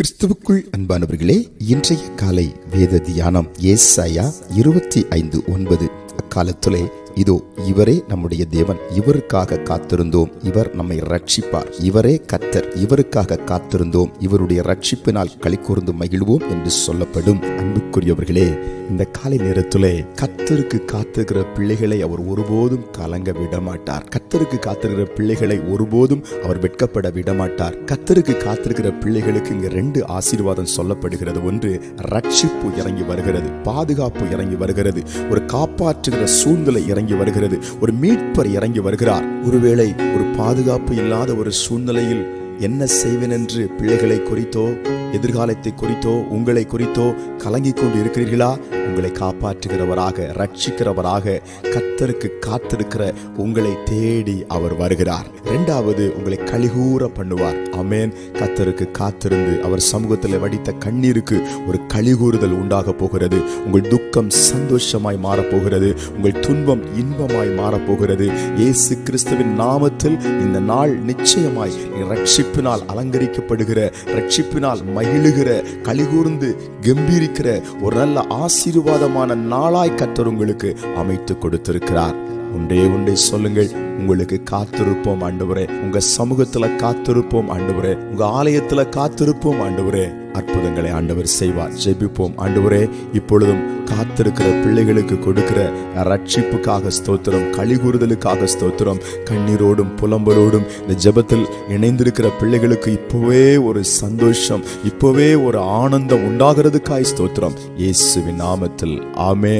கிறிஸ்துவுக்குள் அன்பானவர்களே இன்றைய காலை வேத தியானம் ஏசாயா இருபத்தி ஐந்து ஒன்பது. அக்காலத்திலே இதோ இவரே நம்முடைய தேவன். இவருக்காக காத்திருந்தோம். இவர் நம்மை ரட்சிப்பார் இவரே கத்தர் இவருக்காக காத்திருந்தோம். இவருடைய ரட்சிப்பினால் களி கூர்ந்து மகிழ்வோம் என்று சொல்லப்படும் அன்புக்குரியவர்களே இந்த காலை நேரத்திலே கத்தருக்கு காத்துகிற பிள்ளைகளை அவர் ஒருபோதும் கலங்க விடமாட்டார். கத்தருக்கு காத்திருக்கிற பிள்ளைகளை ஒருபோதும் அவர் வெட்கப்பட விடமாட்டார். கத்தருக்கு காத்திருக்கிற பிள்ளைகளுக்கு இங்க ரெண்டு ஆசீர்வாதம் சொல்லப்படுகிறது. ஒன்று ரட்சிப்பு இறங்கி வருகிறது. பாதுகாப்பு இறங்கி வருகிறது. ஒரு காப்பாற்றுகிற சூழ்நிலை இறங்கி வருகிறது. ஒரு மீட்பர் இறங்கி வருகிறார். ஒருவேளை ஒரு பாதுகாப்பு இல்லாத ஒரு சூழ்நிலையில் என்ன செய்வேன் என்று பிள்ளைகளை குறித்தோ எதிர்காலத்தை குறித்தோ உங்களை குறித்தோ கலங்கிக் கொண்டு இருக்கிறீர்களா? உங்களை காப்பாற்றுகிறவராக ரட்சிக்கிறவராக கத்தருக்கு காத்திருக்கிற உங்களை தேடி அவர் வருகிறார். இரண்டாவது உங்களை கழிகூற பண்ணுவார். அமேன் கத்தருக்கு காத்திருந்து அவர் சமூகத்தில் வடித்த கண்ணீருக்கு ஒரு கழிகூறுதல் உண்டாக போகிறது. உங்கள் துக்கம் சந்தோஷமாய் மாறப்போகிறது. உங்கள் துன்பம் இன்பமாய் மாறப்போகிறது. இயேசு கிறிஸ்துவின் நாமத்தில் இந்த நாள் நிச்சயமாய் ரட்சிப்பினால் அலங்கரிக்கப்படுகிற ரட்சிப்பினால் மகிழுகிற கலிகூர்ந்து கம்பீரிக்கிற ஒரு நல்ல ஆசீர்வாதமான நாளாய் கத்தர் உங்களுக்கு அமைத்து கொடுத்திருக்கிறார். ஒன்றே உண்டே சொல்லுங்கள். உங்களுக்கு காத்திருப்போம் ஆண்டவரே. உங்க சமூகத்துல காத்திருப்போம் ஆண்டவரே. உங்க ஆலயத்துல காத்திருப்போம் ஆண்டவரே. அற்புதங்களை ஆண்டவர் செய்வார். ஜெபிப்போம். ஆண்டவரே இப்பொழுதும் காத்திருக்கிற பிள்ளைகளுக்கு கொடுக்கிற ரட்சிப்புக்காக ஸ்தோத்திரம் கழிகூறுதலுக்காக ஸ்தோத்திரம் கண்ணீரோடும் புலம்பலோடும் இந்த ஜெபத்தில் இணைந்திருக்கிற பிள்ளைகளுக்கு இப்போவே ஒரு சந்தோஷம் இப்போவே ஒரு ஆனந்தம் உண்டாகிறதுக்காய் ஸ்தோத்திரம். இயேசுவின் நாமத்தில். ஆமே